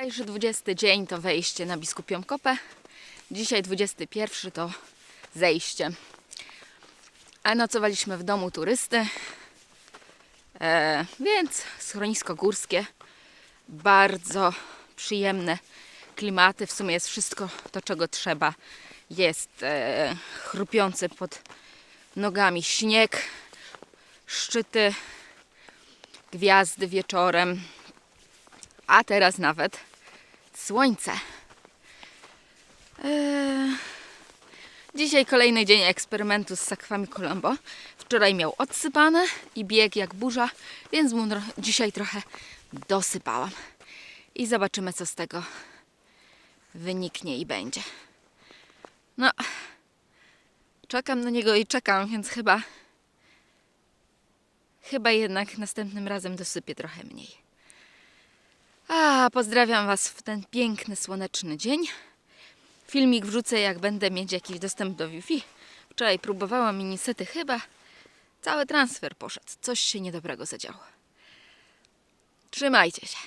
Dzisiejszy 20 dzień to wejście na Biskupią Kopę. Dzisiaj 21 to zejście. A nocowaliśmy w domu turysty. E, więc schronisko górskie. Bardzo przyjemne klimaty. W sumie jest wszystko to, czego trzeba. Jest e, chrupiący pod nogami śnieg, szczyty, gwiazdy wieczorem, a teraz nawet słońce. Eee, Dzisiaj kolejny dzień eksperymentu z sakwami Colombo. Wczoraj miał odsypane i bieg jak burza, więc mu dzisiaj trochę dosypałam. I zobaczymy, co z tego wyniknie i będzie. No, czekam na niego i czekam, więc chyba, chyba jednak następnym razem dosypię trochę mniej. A, pozdrawiam Was w ten piękny, słoneczny dzień. Filmik wrzucę, jak będę mieć jakiś dostęp do Wi-Fi. Wczoraj próbowałam minisety chyba. Cały transfer poszedł. Coś się niedobrego zadziało. Trzymajcie się.